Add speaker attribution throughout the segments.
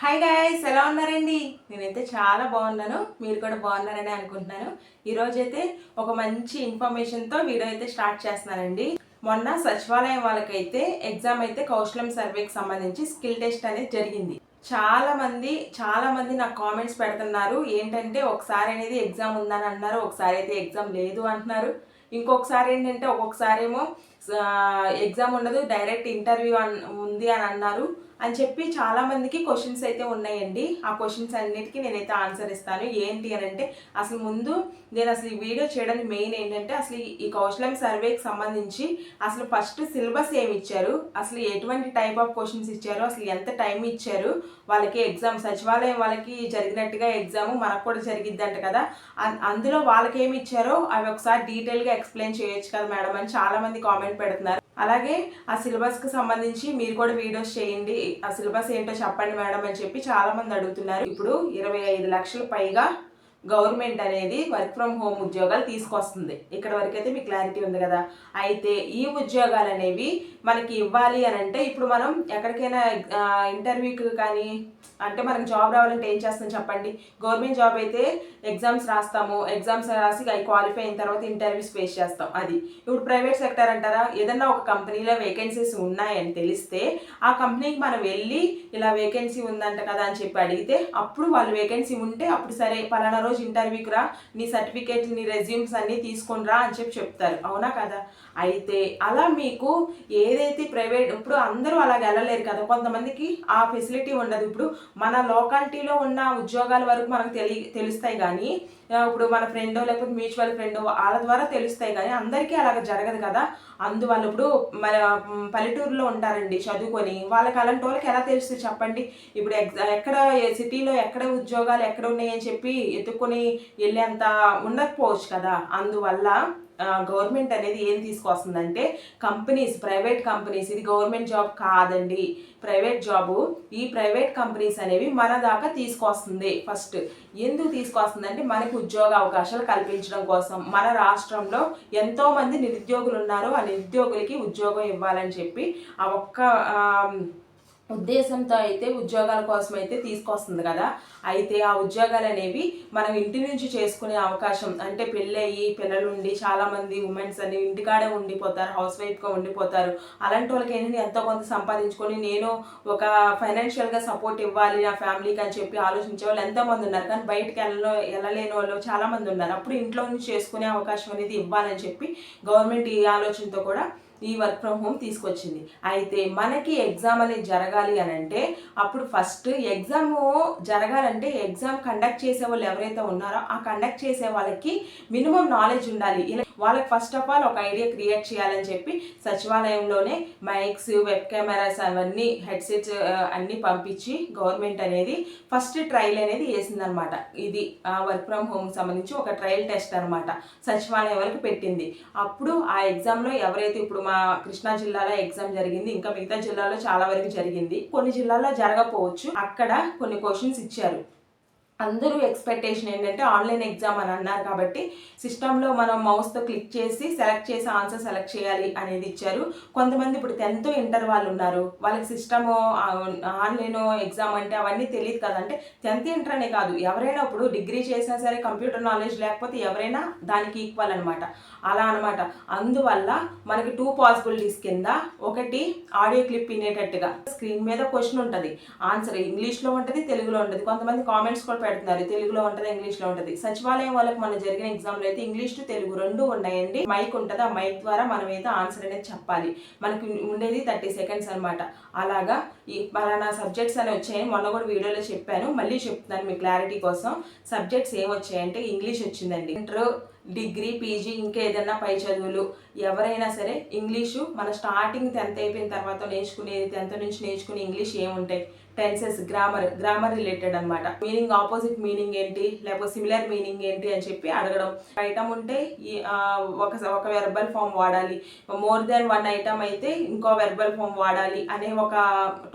Speaker 1: Hi guys ఎలా ఉన్నారండి? నేనైతే చాలా బాగున్నాను. మీరు కూడా బాగున్నారని అనుకుంటున్నాను. ఈరోజు అయితే ఒక మంచి ఇన్ఫర్మేషన్తో వీడియో అయితే స్టార్ట్ చేస్తున్నానండి. మొన్న సచివాలయం వాళ్ళకైతే ఎగ్జామ్ అయితే కౌశలం సర్వేకి సంబంధించి స్కిల్ టెస్ట్ అనేది జరిగింది. చాలా మంది చాలా మంది నాకు కామెంట్స్ పెడుతున్నారు. ఏంటంటే ఒకసారి అనేది ఎగ్జామ్ ఉందని అంటున్నారు ఒకసారి అయితే ఎగ్జామ్ లేదు అంటున్నారు. ఇంకొకసారి ఏంటంటే ఒక్కొక్కసారి ఏమో ఎగ్జామ్ ఉండదు డైరెక్ట్ ఇంటర్వ్యూ ఉంది అని అన్నారు. అని చెప్పి చాలా మందికి క్వశ్చన్స్ అయితే ఉన్నాయండి. ఆ క్వశ్చన్స్ అన్నిటికీ నేనైతే ఆన్సర్ ఇస్తాను. ఏంటి అని అంటే అసలు ముందు నేను అసలు ఈ వీడియో చేయడానికి మెయిన్ ఏంటంటే అసలు ఈ కౌశలం సర్వేకి సంబంధించి అసలు ఫస్ట్ సిలబస్ ఏమి ఇచ్చారు? అసలు ఎటువంటి టైప్ ఆఫ్ క్వశ్చన్స్ ఇచ్చారు? అసలు ఎంత టైం ఇచ్చారు? వాళ్ళకి ఎగ్జామ్ సచివాలయం వాళ్ళకి జరిగినట్టుగా ఎగ్జామ్ మనకు కూడా జరిగిద్దంట కదా. అందులో వాళ్ళకి ఏమి ఇచ్చారో అవి ఒకసారి డీటెయిల్గా ఎక్స్ప్లెయిన్ చేయొచ్చు కదా మేడం అని చాలామంది కామెంట్ పెడుతున్నారు. అలాగే ఆ సిలబస్కి సంబంధించి మీరు కూడా వీడియోస్ చేయండి. ఆ సిలబస్ ఏంటో చెప్పండి మేడం అని చెప్పి చాలా మంది అడుగుతున్నారు. ఇప్పుడు ఇరవై ఐదు లక్షల పైగా గవర్నమెంట్ అనేది వర్క్ ఫ్రమ్ హోమ్ ఉద్యోగాలు తీసుకొస్తుంది. ఇక్కడ వరకు అయితే మీకు క్లారిటీ ఉంది కదా. అయితే ఈ ఉద్యోగాలు అనేవి మనకి ఇవ్వాలి అని అంటే ఇప్పుడు మనం ఎక్కడికైనా ఇంటర్వ్యూకి కానీ అంటే మనకి జాబ్ రావాలంటే ఏం చేస్తాం చెప్పండి? గవర్నమెంట్ జాబ్ అయితే ఎగ్జామ్స్ రాస్తాము. ఎగ్జామ్స్ రాసి అవి క్వాలిఫై అయిన తర్వాత ఇంటర్వ్యూస్ ఫేస్ చేస్తాం. అది ఇప్పుడు ప్రైవేట్ సెక్టర్ అంటారా? ఏదన్నా ఒక కంపెనీలో వేకెన్సీస్ ఉన్నాయని తెలిస్తే ఆ కంపెనీకి మనం వెళ్ళి ఇలా వేకెన్సీ ఉందంట కదా అని చెప్పి అడిగితే అప్పుడు వాళ్ళు వేకెన్సీ ఉంటే అప్పుడు సరే పలానా రోజు ఇంటర్వ్యూకి రా నీ సర్టిఫికేట్ నీ రెజ్యూమ్స్ అన్నీ తీసుకుని రా అని చెప్పి చెప్తారు. అవునా కదా? అయితే అలా మీకు ఏదైతే ప్రైవేట్ ఇప్పుడు అందరూ అలాగ వెళ్ళలేరు కదా? కొంతమందికి ఆ ఫెసిలిటీ ఉండదు. ఇప్పుడు మన లోకాలిటీలో ఉన్న ఉద్యోగాల వరకు మనకు తెలి తెలుస్తాయి కానీ ఇప్పుడు మన ఫ్రెండో లేకపోతే మ్యూచువల్ ఫ్రెండ్ వాళ్ళ ద్వారా తెలుస్తాయి కానీ అందరికీ అలాగ జరగదు కదా. అందువల్ల ఇప్పుడు మన పల్లెటూరులో ఉంటారండి చదువుకొని వాళ్ళకి అలాంటి వాళ్ళకి ఎలా తెలుస్తుంది చెప్పండి? ఇప్పుడు ఎగ్జా ఎక్కడ సిటీలో ఎక్కడ ఉద్యోగాలు ఎక్కడ ఉన్నాయని చెప్పి ఎత్తుకొని వెళ్ళేంత ఉండకపోవచ్చు కదా. అందువల్ల గవర్నమెంట్ అనేది ఏం తీసుకొస్తుందంటే కంపెనీస్ ప్రైవేట్ కంపెనీస్ ఇది గవర్నమెంట్ జాబ్ కాదండి. ప్రైవేట్ జాబు ఈ ప్రైవేట్ కంపెనీస్ అనేవి మన దాకా తీసుకొస్తుంది. ఫస్ట్ ఎందుకు తీసుకొస్తుందంటే మనకు ఉద్యోగ అవకాశాలు కల్పించడం కోసం. మన రాష్ట్రంలో ఎంతోమంది నిరుద్యోగులు ఉన్నారు. ఆ నిరుద్యోగులకి ఉద్యోగం ఇవ్వాలని చెప్పి ఆ ఒక్క ఉద్దేశంతో అయితే ఉద్యోగాల కోసం అయితే తీసుకొస్తుంది కదా. అయితే ఆ ఉద్యోగాలు అనేవి మనం ఇంటి నుంచి చేసుకునే అవకాశం. అంటే పెళ్ళయి పిల్లలు ఉండి చాలామంది ఉమెన్స్ అని ఇంటికాడే ఉండిపోతారు హౌస్ వైఫ్గా ఉండిపోతారు. అలాంటి వాళ్ళకి ఏంటంటే ఎంతో కొంత సంపాదించుకొని నేను ఒక ఫైనాన్షియల్గా సపోర్ట్ ఇవ్వాలి నా ఫ్యామిలీకి అని చెప్పి ఆలోచించే వాళ్ళు ఎంతోమంది ఉన్నారు. కానీ బయటకు వెళ్ళలో వెళ్ళలేని వాళ్ళు చాలామంది ఉన్నారు. అప్పుడు ఇంట్లో నుంచి చేసుకునే అవకాశం అనేది ఇవ్వాలని చెప్పి గవర్నమెంట్ ఈ ఆలోచనతో కూడా ఈ వర్క్ ఫ్రమ్ హోమ్ తీసుకొచ్చింది. అయితే మనకి ఎగ్జామ్ అనేది జరగాలి అని అంటే అప్పుడు ఫస్ట్ ఎగ్జామ్ జరగాలంటే ఎగ్జామ్ కండక్ట్ చేసే వాళ్ళు ఎవరైతే ఉన్నారో ఆ కండక్ట్ చేసే వాళ్ళకి మినిమం నాలెడ్జ్ ఉండాలి. ఇలా వాళ్ళకి ఫస్ట్ ఆఫ్ ఆల్ ఒక ఐడియా క్రియేట్ చేయాలని చెప్పి సచివాలయంలోనే మైక్స్ వెబ్ కెమెరాస్ అవన్నీ హెడ్సెట్స్ అన్నీ పంపించి గవర్నమెంట్ అనేది ఫస్ట్ ట్రయల్ అనేది వేసిందనమాట ఇది వర్క్ ఫ్రమ్ హోమ్ సంబంధించి ఒక ట్రయల్ టెస్ట్ అనమాట సచివాలయం వరకు పెట్టింది. అప్పుడు ఆ ఎగ్జామ్లో ఎవరైతే ఇప్పుడు మా కృష్ణా జిల్లాలో ఎగ్జామ్ జరిగింది ఇంకా మిగతా జిల్లాలో చాలా వరకు జరిగింది. కొన్ని జిల్లాల్లో జరగకపోవచ్చు. అక్కడ కొన్ని క్వశ్చన్స్ ఇచ్చారు. అందరూ ఎక్స్పెక్టేషన్ ఏంటంటే ఆన్లైన్ ఎగ్జామ్ అని అన్నారు కాబట్టి సిస్టంలో మనం మౌస్తో క్లిక్ చేసి సెలెక్ట్ చేసి ఆన్సర్ సెలెక్ట్ చేయాలి అనేది ఇచ్చారు. కొంతమంది ఇప్పుడు టెన్త్ ఇంటర్ వాళ్ళు ఉన్నారు. వాళ్ళకి సిస్టమ్ ఆన్లైన్ ఎగ్జామ్ అంటే అవన్నీ తెలియదు కదా. అంటే టెన్త్ ఇంటర్ అనే కాదు. ఎవరైనా ఇప్పుడు డిగ్రీ చేసినా సరే కంప్యూటర్ నాలెడ్జ్ లేకపోతే ఎవరైనా దానికి ఈక్వల్ అనమాట అలా అనమాట అందువల్ల మనకి టూ పాసిబిలిటీస్ కింద ఒకటి ఆడియో క్లిప్ వినేటట్టుగా స్క్రీన్ మీద క్వశ్చన్ ఉంటుంది. ఆన్సర్ ఇంగ్లీష్లో ఉంటుంది తెలుగులో ఉంటుంది. కొంతమంది కామెంట్స్ కూడా పెడుతున్నారు. తెలుగులో ఉంటుంది ఇంగ్లీష్లో ఉంటుంది. సచివాలయం వాళ్ళకి మన జరిగిన ఎగ్జామ్లో అయితే ఇంగ్లీష్ టు తెలుగు రెండు ఉన్నాయండి. మైక్ ఉంటుంది ఆ మైక్ ద్వారా మనం అయితే ఆన్సర్ అనేది చెప్పాలి. మనకి ఉండేది థర్టీ సెకండ్స్ అనమాట అలాగా ఈ పలానా సబ్జెక్ట్స్ అని వచ్చాయని మొన్న కూడా వీడియోలో చెప్పాను. మళ్ళీ చెప్తున్నాను మీ క్లారిటీ కోసం. సబ్జెక్ట్స్ ఏం వచ్చాయంటే ఇంగ్లీష్ వచ్చిందండి. ఇంటర్ డిగ్రీ పీజీ ఇంకా ఏదైనా పై చదువులు. ఎవరైనా సరే ఇంగ్లీషు మన స్టార్టింగ్ టెన్త్ అయిపోయిన తర్వాత నేర్చుకునేది టెన్త్ నుంచి నేర్చుకునే ఇంగ్లీష్ ఏముంటాయి? టెన్సెస్ గ్రామర్ గ్రామర్ రిలేటెడ్ అనమాట మీనింగ్ ఆపోజిట్ మీనింగ్ ఏంటి? లేకపోతే సిమిలర్ మీనింగ్ ఏంటి అని చెప్పి అడగడం. ఐటమ్ ఉంటే ఈ ఒక ఒక వెర్బల్ ఫామ్ వాడాలి. మోర్ దెన్ వన్ ఐటమ్ అయితే ఇంకో వెర్బల్ ఫామ్ వాడాలి అనే ఒక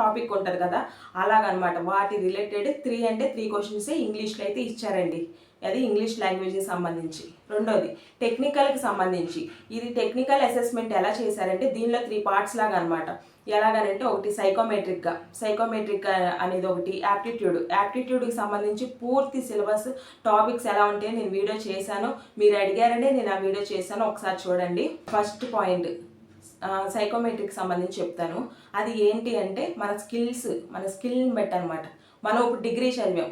Speaker 1: టాపిక్ ఉంటుంది కదా. అలాగనమాట. వాటి రిలేటెడ్ త్రీ అంటే త్రీ క్వశ్చన్స్ ఇంగ్లీష్లో అయితే ఇచ్చారండి. అది ఇంగ్లీష్ లాంగ్వేజ్కి సంబంధించి. రెండోది టెక్నికల్కి సంబంధించి. ఇది టెక్నికల్ అసెస్మెంట్ ఎలా చేశారంటే దీనిలో త్రీ పార్ట్స్ లాగా అనమాట ఎలాగనంటే ఒకటి సైకోమెట్రిక్గా సైకోమెట్రిక్ అనేది ఒకటి. యాప్టిట్యూడ్ యాప్టిట్యూడ్కి సంబంధించి పూర్తి సిలబస్ టాపిక్స్ ఎలా ఉంటాయో నేను వీడియో చేశాను. మీరు అడిగారంటే నేను ఆ వీడియో చేశాను. ఒకసారి చూడండి. ఫస్ట్ పాయింట్ సైకోమెట్రిక్ సంబంధించి చెప్తాను. అది ఏంటి అంటే మన స్కిల్స్ మన స్కిల్ని బట్టి అనమాట మనం ఇప్పుడు డిగ్రీ చదివాం.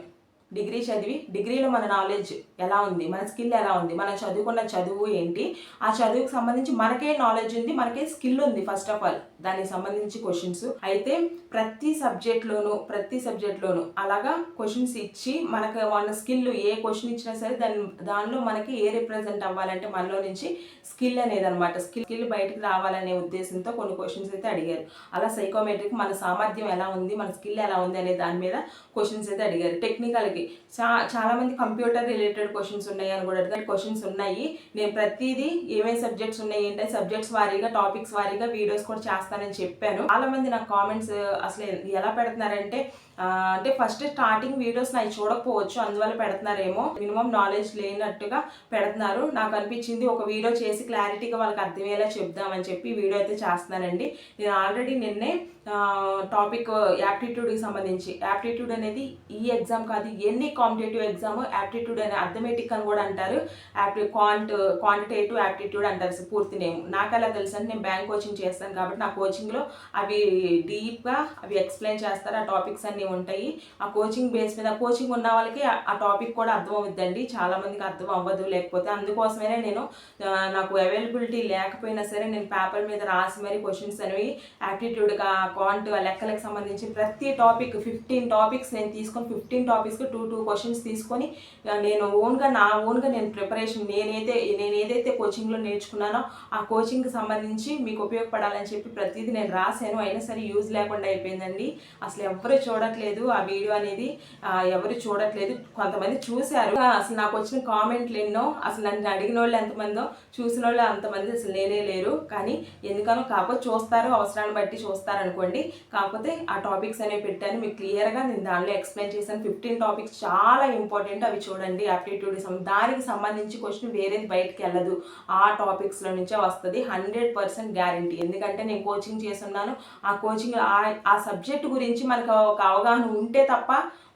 Speaker 1: డిగ్రీ చదివి డిగ్రీలో మన నాలెడ్జ్ ఎలా ఉంది? మన స్కిల్ ఎలా ఉంది? మనం చదువుకున్న చదువు ఏంటి? ఆ చదువుకు సంబంధించి మనకే నాలెడ్జ్ ఉంది మనకే స్కిల్ ఉంది ఫస్ట్ ఆఫ్ ఆల్ దానికి సంబంధించి క్వశ్చన్స్ అయితే ప్రతి సబ్జెక్ట్లోను ప్రతి సబ్జెక్ట్లోను అలాగా క్వశ్చన్స్ ఇచ్చి మనకు మన స్కిల్ ఏ క్వశ్చన్ ఇచ్చినా సరే దాని దానిలో మనకి ఏ రిప్రజెంట్ అవ్వాలంటే మనలో నుంచి స్కిల్ అనేది అనమాట స్కిల్ స్కిల్ బయటకు రావాలనే ఉద్దేశంతో కొన్ని క్వశ్చన్స్ అయితే అడిగారు. అలా సైకోమెట్రిక్ మన సామర్థ్యం ఎలా ఉంది? మన స్కిల్ ఎలా ఉంది? అనే దాని మీద క్వశ్చన్స్ అయితే అడిగారు. టెక్నికల్కి చా చాలామంది కంప్యూటర్ రిలేటెడ్ క్వశ్చన్స్ ఉన్నాయి అని కూడా అడిగారు. క్వశ్చన్స్ ఉన్నాయి. నేను ప్రతిదీ ఏమేమి సబ్జెక్ట్స్ ఉన్నాయి ఏంటంటే సబ్జెక్ట్స్ వారీగా టాపిక్స్ వారీగా వీడియోస్ కూడా చేస్తానని చెప్పాను. చాలా మంది నాకు కామెంట్స్ అసలు ఎలా పెడుతున్నారంటే అంటే ఫస్ట్ స్టార్టింగ్ వీడియోస్ నాకు చూడకపోవచ్చు అందువల్ల పెడుతున్నారేమో. మినిమం నాలెడ్జ్ లేనట్టుగా పెడుతున్నారు. నాకు అనిపించింది ఒక వీడియో చేసి క్లారిటీగా వాళ్ళకి అర్థమయ్యేలా చెప్దామని చెప్పి వీడియో అయితే చేస్తున్నానండి. నేను ఆల్రెడీ నిన్నే టాపిక్ యాప్టిట్యూడ్కి సంబంధించి యాప్టిట్యూడ్ అనేది ఈ ఎగ్జామ్ కాదు ఎన్ని కాంపిటేటివ్ ఎగ్జామ్ యాప్టిట్యూడ్ అనే అథమెటిక్ అని కూడా అంటారు. యాప్టి క్వాంట్ క్వాంటిటేటివ్ యాప్టిట్యూడ్ అంటారు అసలు పూర్తి నేమ్. నాకు అలా తెలుసు అంటే నేను బ్యాంక్ కోచింగ్ చేస్తాను కాబట్టి నా కోచింగ్లో అవి డీప్గా అవి ఎక్స్ప్లెయిన్ చేస్తారు. ఆ టాపిక్స్ అన్నీ ఉంటాయి. ఆ కోచింగ్ బేస్ మీద కోచింగ్ ఉన్న వాళ్ళకి ఆ- టాపిక్ కూడా అర్థం అవుద్దండి. చాలా మందికి అర్థం అవ్వదు. లేకపోతే అందుకోసమే నేను నాకు అవైలబిలిటీ లేకపోయినా సరే నేను పేపర్ మీద రాసి మరి క్వశ్చన్స్ అనేవి యాప్టిట్యూడ్గా క్వాంట్ లెక్కలకు సంబంధించి ప్రతి టాపిక్ ఫిఫ్టీన్ టాపిక్స్ నేను తీసుకొని ఫిఫ్టీన్ టాపిక్స్కి టూ టూ క్వశ్చన్స్ తీసుకొని నేను నేను ఓన్గా నా ఓన్గా నేను ప్రిపరేషన్ నేనైతే నేను ఏదైతే కోచింగ్లో నేర్చుకున్నానో ఆ కోచింగ్కి సంబంధించి మీకు ఉపయోగపడాలని చెప్పి ప్రతిదీ నేను రాశాను. అయినా సరే యూజ్ లేకుండా అయిపోయిందండి. అసలు ఎవరు చూడట్లేదు ఆ వీడియో అనేది. ఎవరు చూడట్లేదు. కొంతమంది చూశారు. అసలు నాకు వచ్చిన కామెంట్లు ఎన్నో అసలు నన్ను అడిగిన వాళ్ళు ఎంతమందో చూసిన వాళ్ళు అంతమంది అసలు లేనే లేరు. కానీ ఎందుకనో కాకపోతే చూస్తారు అవసరాన్ని బట్టి చూస్తారు అనుకోండి. కాకపోతే ఆ టాపిక్స్ అనేవి పెట్టాను. మీకు క్లియర్గా నేను దానిలో ఎక్స్ప్లెయిన్ చేశాను. ఫిఫ్టీన్ టాపిక్స్ చాలా ఇంపార్టెంట్ అవి చూడండి. యాప్టిట్యూడ్ దానికి సంబంధించి క్వశ్చన్ వేరేది బయటకు వెళ్ళదు. ఆ టాపిక్స్లో నుంచే వస్తుంది. హండ్రెడ్ పర్సెంట్ గ్యారంటీ ఎందుకంటే నేను కోచింగ్ చేస్తున్నాను. ఆ కోచింగ్ ఆ సబ్జెక్ట్ గురించి మనకు ఒక అవగాహన ఉంటే తప్ప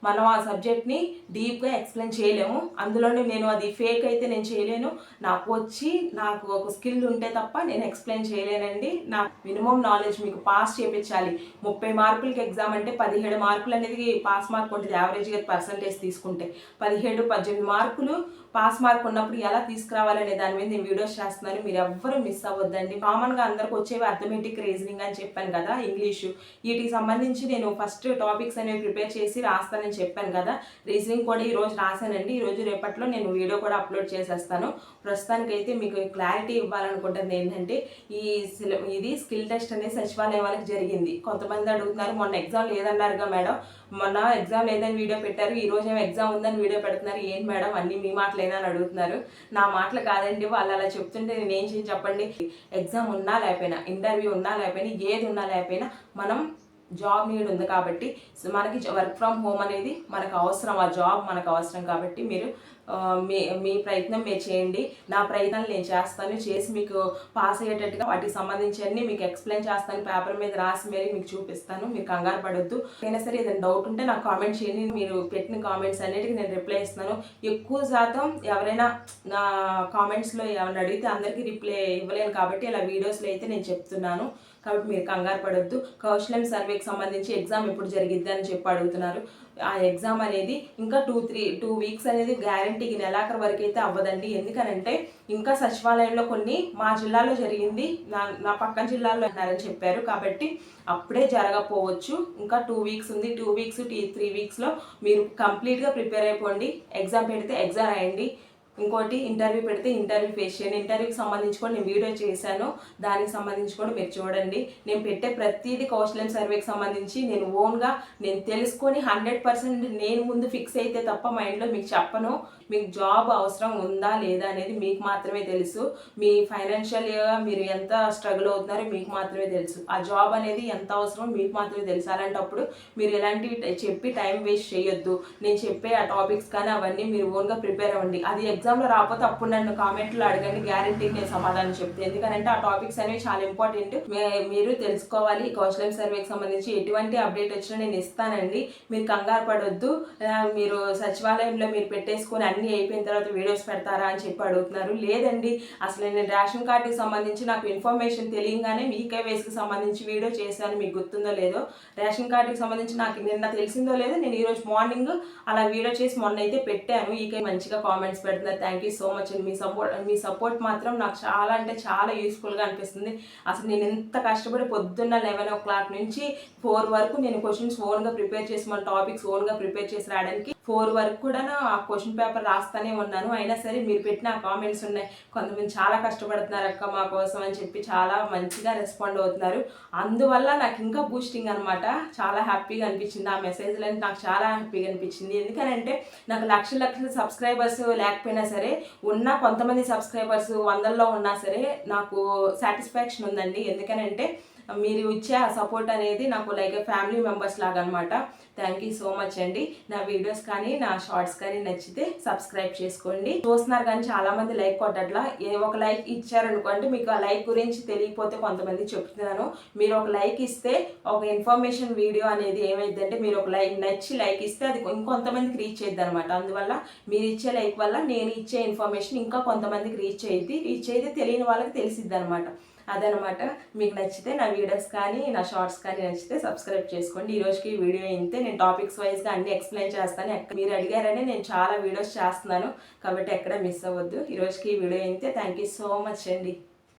Speaker 1: మనం ఆ సబ్జెక్ట్ని డీప్గా ఎక్స్ప్లెయిన్ చేయలేము. అందులోనే నేను అది ఫేక్ అయితే నేను చేయలేను. నాకు వచ్చి నాకు ఒక స్కిల్ ఉంటే తప్ప నేను ఎక్స్ప్లెయిన్ చేయలేనండి. నా మినిమం నాలెడ్జ్ మీకు పాస్ చేయించాలి ముప్పై మార్కులకి ఎగ్జామ్ అంటే పదిహేడు మార్కులు అనేది పాస్ మార్క్ ఉంటుంది యావరేజ్గా పర్సంటేజ్ తీసుకుంటే. పదిహేడు పద్దెనిమిది మార్కులు పాస్ మార్క్ ఉన్నప్పుడు ఎలా తీసుకురావాలనే దాని మీద నేను వీడియోస్ చేస్తున్నాను. మీరు ఎవ్వరూ మిస్ అవ్వద్దండి. కామన్గా అందరికి వచ్చేవి అర్థమెటిక్ రీజనింగ్ అని చెప్పాను కదా ఇంగ్లీషు వీటికి సంబంధించి నేను ఫస్ట్ టాపిక్స్ అనేవి ప్రిపేర్ చేసి రాస్తానని చెప్పాను కదా. రీజనింగ్ కూడా ఈ రోజు రాశానండి. ఈ రోజు రేపట్లో నేను వీడియో కూడా అప్లోడ్ చేసేస్తాను. ప్రస్తుతానికైతే మీకు క్లారిటీ ఇవ్వాలనుకుంటుంది ఏంటంటే ఈ సిల ఇది స్కిల్ టెస్ట్ అనేది సచివాలయం వాళ్ళకి జరిగింది. కొంతమంది అడుగుతున్నారు మొన్న ఎగ్జామ్ లేదన్నారుగా మేడం. మొన్న ఎగ్జామ్ లేదని వీడియో పెట్టారు. ఈ రోజు ఏమో ఎగ్జామ్ ఉందని వీడియో పెడుతున్నారు. ఏంటి మేడం? అన్నీ మీ మాటలేనా? అని అడుగుతున్నారు. నా మాటలు కాదండి. వాళ్ళు అలా చెప్తుంటే నేను ఏం చేసి చెప్పండి? ఎగ్జామ్ ఉన్నా లేకపోయినా ఇంటర్వ్యూ ఉన్నా లేకపోయినా ఏది ఉన్నా లేకపోయినా మనం జాబ్ నీడ్ ఉంది కాబట్టి మనకి వర్క్ ఫ్రమ్ హోమ్ అనేది మనకు అవసరం ఆ జాబ్ మనకు అవసరం కాబట్టి మీరు మీ మీ ప్రయత్నం మీరు చేయండి. నా ప్రయత్నాలు నేను చేస్తాను. చేసి మీకు పాస్ అయ్యేటట్టుగా వాటికి సంబంధించి అన్ని మీకు ఎక్స్ప్లెయిన్ చేస్తాను. పేపర్ మీద రాసి మరి మీకు చూపిస్తాను. మీరు కంగారు పడొద్దు. అయినా సరే ఏదైనా డౌట్ ఉంటే నాకు కామెంట్ చేయండి. మీరు పెట్టిన కామెంట్స్ అన్నిటికీ నేను రిప్లై ఇస్తాను. ఎక్కువ శాతం ఎవరైనా నా కామెంట్స్లో ఏమైనా అడిగితే అందరికీ రిప్లై ఇవ్వలేను కాబట్టి ఇలా వీడియోస్లో అయితే నేను చెప్తున్నాను. కాబట్టి మీరు కంగారు పడొద్దు. కౌశలం సర్వేకి సంబంధించి ఎగ్జామ్ ఎప్పుడు జరిగిద్ది అని చెప్పి అడుగుతున్నారు. ఆ ఎగ్జామ్ అనేది ఇంకా టూ త్రీ టూ వీక్స్ అనేది గ్యారంటీకి నెలాఖరు వరకు అయితే అవ్వదండి. ఎందుకనంటే ఇంకా సచివాలయంలో కొన్ని మా జిల్లాలో జరిగింది. నా నా పక్కన జిల్లాలో అన్నారని చెప్పారు. కాబట్టి అప్పుడే జరగకపోవచ్చు ఇంకా టూ వీక్స్ ఉంది. టూ వీక్స్ టీ త్రీ వీక్స్లో మీరు కంప్లీట్గా ప్రిపేర్ అయిపోండి. ఎగ్జామ్ పెడితే ఎగ్జామ్ రాయండి. ఇంకోటి ఇంటర్వ్యూ పెడితే ఇంటర్వ్యూ ఫేస్ చేయండి. ఇంటర్వ్యూకి సంబంధించి కూడా నేను వీడియో చేశాను. దానికి సంబంధించి కూడా మీరు చూడండి. నేను పెట్టే ప్రతిదీ కౌశలం సర్వేకి సంబంధించి నేను ఓన్గా నేను తెలుసుకొని హండ్రెడ్ పర్సెంట్ నేను ముందు ఫిక్స్ అయితే తప్ప మైండ్లో మీకు చెప్పను. మీకు జాబ్ అవసరం ఉందా లేదా అనేది మీకు మాత్రమే తెలుసు. మీ ఫైనాన్షియల్గా మీరు ఎంత స్ట్రగుల్ అవుతున్నారో మీకు మాత్రమే తెలుసు. ఆ జాబ్ అనేది ఎంత అవసరం మీకు మాత్రమే తెలుసు. అలాంటప్పుడు మీరు ఇలాంటివి చెప్పి టైం వేస్ట్ చేయొద్దు. నేను చెప్పే ఆ టాపిక్స్ కానీ అవన్నీ మీరు ఓన్గా ప్రిపేర్ అవ్వండి. అది ఎగ్జామ్లో రాకపోతే అప్పుడు నన్ను కామెంట్లో అడగండి గ్యారంటీ నేను సమాధానం చెప్తాను ఎందుకంటే ఆ టాపిక్స్ అనేవి చాలా ఇంపార్టెంట్ మీరు తెలుసుకోవాలి. కౌశలం సర్వేకి సంబంధించి ఎటువంటి అప్డేట్ వచ్చినా నేను ఇస్తానండి. మీరు కంగారు పడొద్దు. మీరు సచివాలయంలో మీరు పెట్టేసుకొని అన్నీ అయిపోయిన తర్వాత వీడియోస్ పెడతారా అని చెప్పి అడుగుతున్నారు. లేదండి. అసలు నేను రేషన్ కార్డుకి సంబంధించి నాకు ఇన్ఫర్మేషన్ తెలియగానే మీ కేవైసీకి సంబంధించి వీడియో చేశాను. మీకు గుర్తుందో లేదో? రేషన్ కార్డుకి సంబంధించి నాకు నిన్న తెలిసిందో లేదో? నేను ఈరోజు మార్నింగ్ అలా వీడియో చేసి మొన్న అయితే పెట్టాను. ఈకే మంచిగా కామెంట్స్ పెడుతున్నారు. థ్యాంక్ యూ సో మచ్ అండి మీ సపోర్ట్ మీ సపోర్ట్ మాత్రం నాకు చాలా అంటే చాలా యూస్ఫుల్గా అనిపిస్తుంది. అసలు నేను ఎంత కష్టపడి పొద్దున్న లెవెన్ ఓ క్లాక్ నుంచి ఫోర్ వరకు నేను క్వశ్చన్స్ ఓన్గా ప్రిపేర్ చేసి మన టాపిక్స్ ఓన్గా ప్రిపేర్ చేసి రావడానికి ఫోర్ వరకు కూడా ఆ క్వశ్చన్ పేపర్ రాస్తానే ఉన్నాను. అయినా సరే మీరు పెట్టిన కామెంట్స్ ఉన్నాయి. కొంతమంది చాలా కష్టపడుతున్నారు అక్క మా కోసం అని చెప్పి చాలా మంచిగా రెస్పాండ్ అవుతున్నారు. అందువల్ల నాకు ఇంకా బూస్టింగ్ అనమాట చాలా హ్యాపీగా అనిపించింది ఆ మెసేజ్లు నాకు చాలా హ్యాపీగా అనిపించింది. ఎందుకనంటే నాకు లక్షల లక్షల సబ్స్క్రైబర్స్ లేకపోయినా సరే ఉన్న కొంతమంది సబ్స్క్రైబర్స్ వందల్లో ఉన్నా సరే నాకు సాటిస్ఫాక్షన్ ఉందండి. ఎందుకనంటే మీరు ఇచ్చే ఆ సపోర్ట్ అనేది నాకు లైక్ ఫ్యామిలీ మెంబర్స్ లాగా అనమాట థ్యాంక్ యూ సో మచ్ అండి. నా వీడియోస్ కానీ నా షార్ట్స్ కానీ నచ్చితే సబ్స్క్రైబ్ చేసుకోండి. చూస్తున్నారు కానీ చాలా మంది లైక్ కొట్టట్లా. ఏ ఒక లైక్ ఇచ్చారనుకోండి మీకు ఆ లైక్ గురించి తెలియకపోతే కొంతమంది చెప్తున్నాను. మీరు ఒక లైక్ ఇస్తే ఒక ఇన్ఫర్మేషన్ వీడియో అనేది ఏమైందంటే మీరు ఒక లైక్ నచ్చి లైక్ ఇస్తే అది ఇంకొంతమందికి రీచ్ అయ్యిద్ది అనమాట అందువల్ల మీరు ఇచ్చే లైక్ వల్ల నేను ఇచ్చే ఇన్ఫర్మేషన్ ఇంకా కొంతమందికి రీచ్ అయ్యింది రీచ్ అయితే తెలియని వాళ్ళకి తెలిసిద్ది అనమాట అదనమాట. మీకు నచ్చితే నా వీడియోస్ కానీ నా షార్ట్స్ కానీ నచ్చితే సబ్స్క్రైబ్ చేసుకోండి. ఈ రోజుకి వీడియో అయితే నేను టాపిక్స్ వైజ్గా అన్ని ఎక్స్ప్లెయిన్ చేస్తాను. ఎక్కడ మీరు అడిగారని నేను చాలా వీడియోస్ చేస్తున్నాను. కాబట్టి ఎక్కడ మిస్ అవ్వద్దు. ఈ రోజుకి వీడియో అయితే థ్యాంక్ యూ సో మచ్ అండి.